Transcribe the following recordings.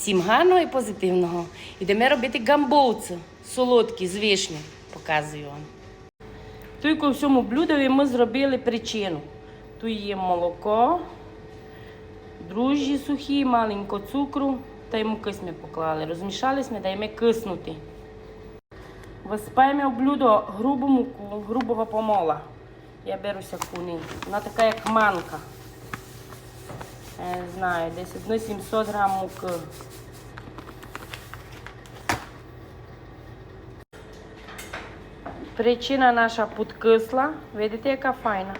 Всім гарного і позитивного. Йдемо робити гамбовці солодкі з вишні. Показую вам. Тільки в цьому блюдові ми зробили причину. Тут є молоко, дружжі сухі, маленько цукру та й муки ми поклали. Розмішали ми, даємо киснути. Висипаємо в блюдо грубу муку, грубого помола. Я беру сякуни. Вона така, як манка. Я не знаю, десь одно 700 грам муки. Причина наша підкисла. Видите, яка файна?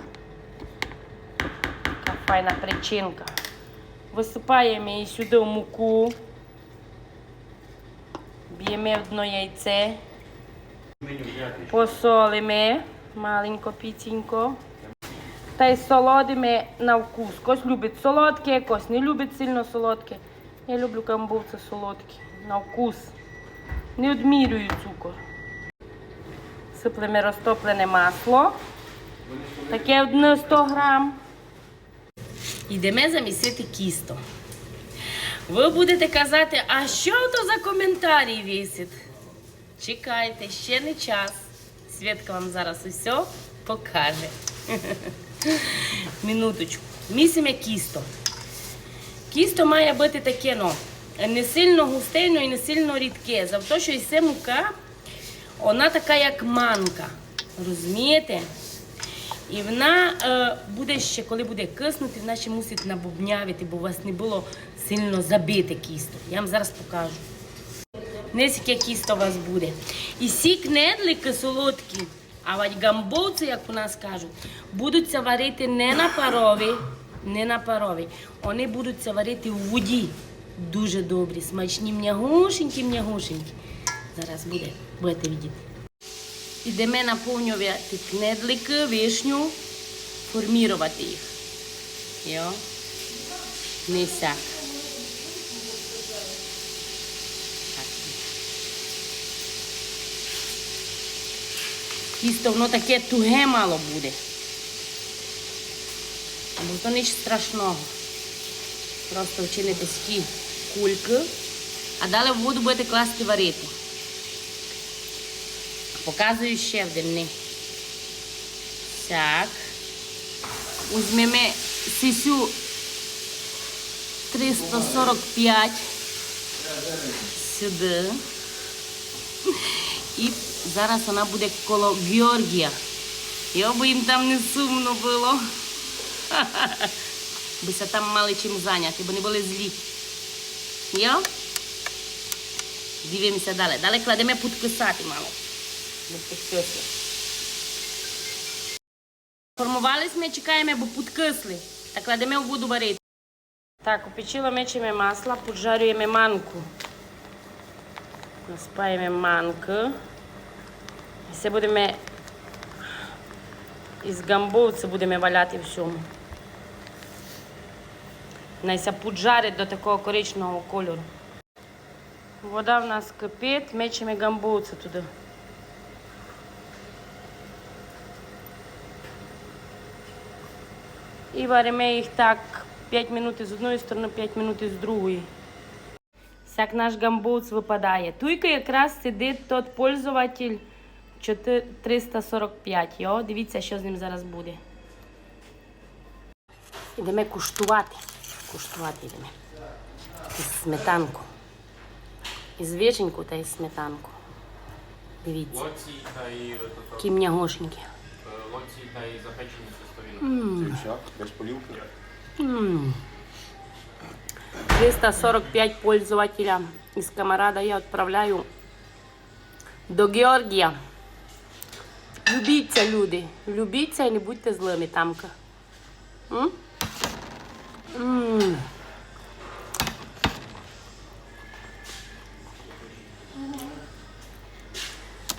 Яка файна причинка. Висипаємо її сюди в муку. Б'ємо одно яйце. Посолимо маленько піцінько. Та й солодимо на вкус. Хтось любить солодке, хтось не любить сильно солодке. Я люблю камбовці солодкі. На вкус. Не одмірюю цукор. Сиплемо розтоплене масло. Таке одне 100 грам. Йдемо замісити кісто. Ви будете казати, а що то за коментарі вісить? Чекайте, ще не час. Свідка вам зараз усе покаже. Минуточку. Місимо кісто. Кісто має бути таке, ну, не сильно густе, ну і не сильно рідке. За те, що ісе мука, вона така, як манка. Розумієте? І вона е, буде ще, коли буде киснути, вона ще мусить набубнявити, бо у вас не було сильно забите кісто. Я вам зараз покажу. Десь яке кісто у вас буде. І всі кнедлики солодкі, а от гамбовці, як у нас кажуть, будуться варити не на парові, не на парові. Вони будуться варити в воді. Дуже добрі, смачні, м'ягушенькі, м'ягушенькі. Зараз буде, будете видіти. Ідемо наповнювати кнедлики, вишню, формувати їх. Йо. Не Тісто воно таке туге мало буде. Бо то ніч страшного. Просто вчинити такі кульки, а далі в воду будете класти варити. Показую ще один. Так. Візьмемо сісю 345 сюди. І зараз вона буде коло Георгія. Йо би їм там не сумно було. Бися там мали чим зайняти, бо не були злі. Йо? Дивимося далі. Далі кладемо підкисати мало. Не підкисли. Формувались чекаємо, бо підкисли. Так кладемо в воду варити. Так, у печиво мечемо масло, поджарюємо манку. Насипаємо манку. Все будемо із гамбовця будемо валяти всьому. Найся поджарить до такого коричневого кольору. Вода в нас кипить, мечемо гамбовця туди. І варимо їх так 5 минут з одної сторони, 5 минут з другої. Як наш гамбовц випадає. Туйка якраз сидить тот пользователь 4- 345. Йо, дивіться, що з ним зараз буде. Ідемо куштувати. Куштувати йдемо. Із сметанку. Із вишеньку та із сметанку. Дивіться, Лоці та й тобто, які м'ягошенькі. е, лоці та й запечені. Все, без полівки. 345 пользователя из Камарада я отправляю до Георгія. Любіться, люди. Любіться і не будьте злими тамка.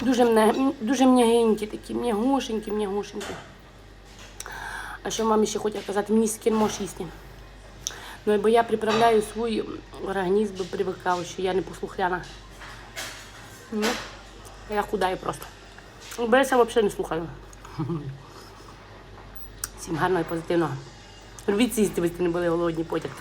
Дуже, мне- дуже м'ягенькі такі, м'ягушенькі, м'ягушенькі. А що мамі ще хотіла казати, мені скін можеш їсти. Ну, бо я приправляю свій організм, привикав, що я не послухляна. Ну, я худаю просто. Бо я взагалі не слухаю. Всім гарного і позитивного. Робіть сісти, ви не були голодні потяг.